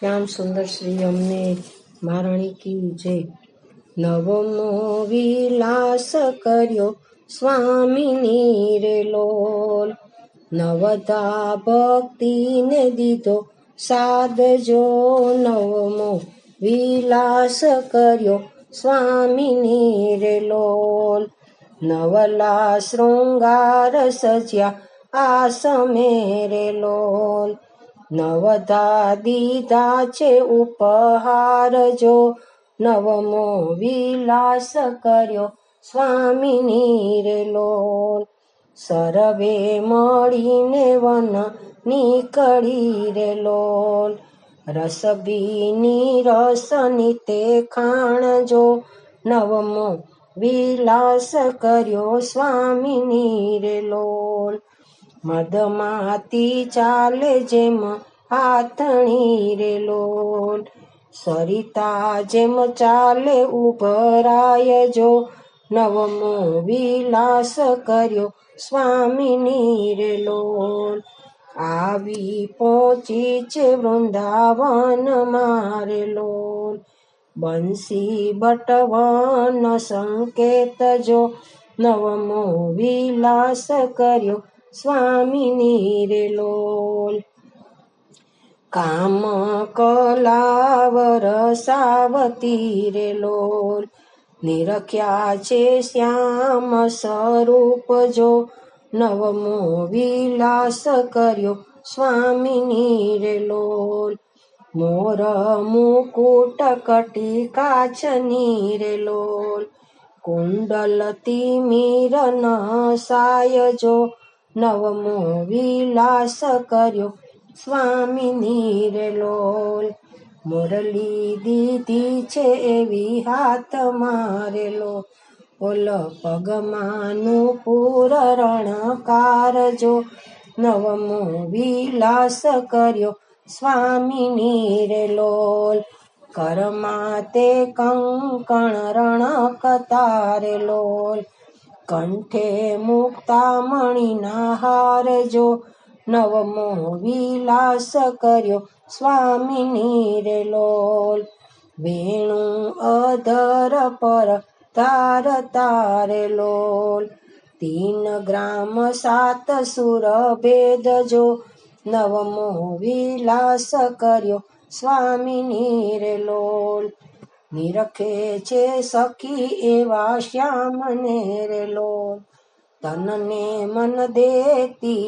શ્યામ સુંદર શ્રી અમને મહારાણી કી જય નવમો વિલાસ કર્યો સ્વામીની રે લોલ. નવધા ભક્તિને દીધો સાધજો નવમો વિલાસ કર્યો સ્વામીની રે લોલ. નવલા શૃંગાર સજ્યા આસમે રે લોલ. નવધા દીધા છે ઉપહાર જો નવમો વિલાસ કર્યો સ્વામીની રે લોલ સરવે મળીને વન નીકળી રે લોલ રસબીની રસની તે ખાણ જો નવમો વિલાસ કર્યો સ્વામીની રે લોલ મદમાતી ચાલે જેમ હાથણી રે લોલ સરિતા જેમ ચાલે ઉભરાય જો નવમો વિલાસ કર્યો સ્વામીની રે લોલ આવી પહોંચી છે વૃંદાવન મારે લોલ બંસી બટવન સંકેત જો નવમો વિલાસ કર્યો સ્વામીની રે લોલ. કામ કલાવર સાવતી રે લોલ. નિરખ્યા છે શ્યામ સ્વરૂપ જો નવમો વિલાસ કર્યો સ્વામીની રે લોલ. મોર મુકુટ કટી કાચની રે લોલ. કુંડલ તિમીર ન સાય જો નવમો વિલાસ કર્યો સ્વામીની રે લોલ મુરલી દીધી છે એવી હાથ મારેલો ઓલ પગમાનું પૂર રણકાર જો નવમો વિલાસ કર્યો સ્વામીની રે લોલ કરમા તે કંકણ રણ કતારે લોલ કંઠે મુક્તા મણીના હાર જો નવમો વિલાસ કર્યો સ્વામીની રે લોલ વેણુ અધર પર તાર તારે લોલ. તીન ગ્રામ સાત સુર ભેદ જો નવમો વિલાસ કર્યો સ્વામીની રે લોલ નિરખે છે સખી એવા શ્યામને રે લોલ તનને મન દેતી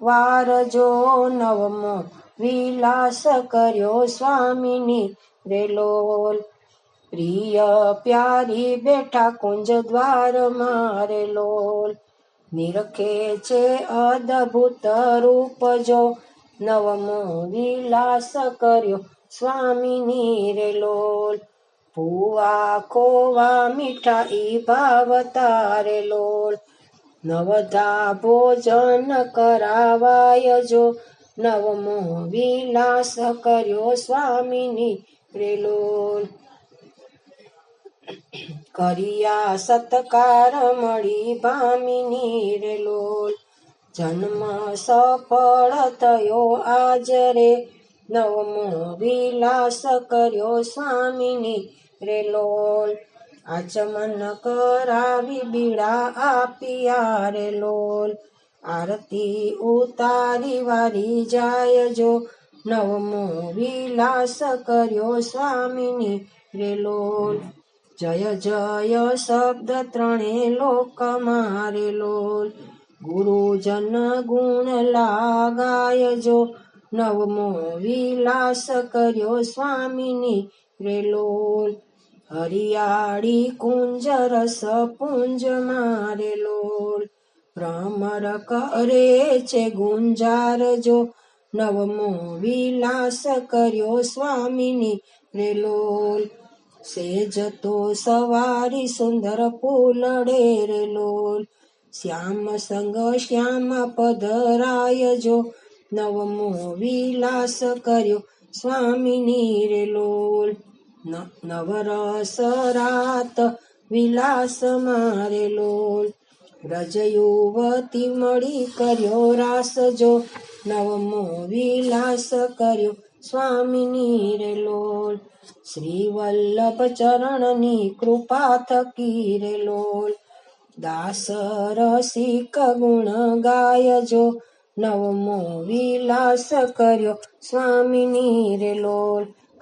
વાર જો નવમો વિલાસ કર્યો સ્વામીની રે લોલ પ્રિય પ્યારી બેઠા કુંજ દ્વાર મારે લોલ નિરખે છે અદભુત રૂપ જો નવમો વિલાસ કર્યો સ્વામીની રે ભૂવા ખોવા મીઠાઈ ભાવતા રે લોલ. નવધા ભોજન કરાવાય જો. નવમો વિલાસ કર્યો સ્વામીની રે લોલ. કર્યા સત્કાર મળી ભામિની રે લોલ. જન્મ સફળ થયો આજ રે. નવમો વિલાસ કર્યો સ્વામીની રે લોલ આચમન કરાવી બીડા આપિયા રે લોલ આરતી ઉતારી વારી જાય જો નવમો વિલાસ કર્યો સ્વામીની રે લોલ જય જય શબ્દ ત્રણે લોક મારેલોલ ગુરુજન ગુણ લાગાય જો નવમો વિલાસ કર્યો સ્વામીની રે લોલ હરિયાળી કુંજ રસ પુંજ મારે લોલ. ભ્રમર કરે છે ગુંજાર જો. નવમો વિલાસ કર્યો સ્વામીની રે લોલ. સેજ તો સવારી સુંદર ફૂલડે રે લોલ. શ્યામ સંગ શ્યામ પધરાય જો. નવમો વિલાસ કર્યો સ્વામીની રે લોલ. નવરસ રાત વિલાસ મારે લોલ વ્રજ યુવતી મળી કર્યો રાસ જો, નવમો વિલાસ કર્યો સ્વામીની રે લોલ શ્રી વલ્લભ ચરણની કૃપા થકી રે લોલ દાસ રસિક ગુણ ગાયજો નવમો વિલાસ કર્યો સ્વામીની રે લોલ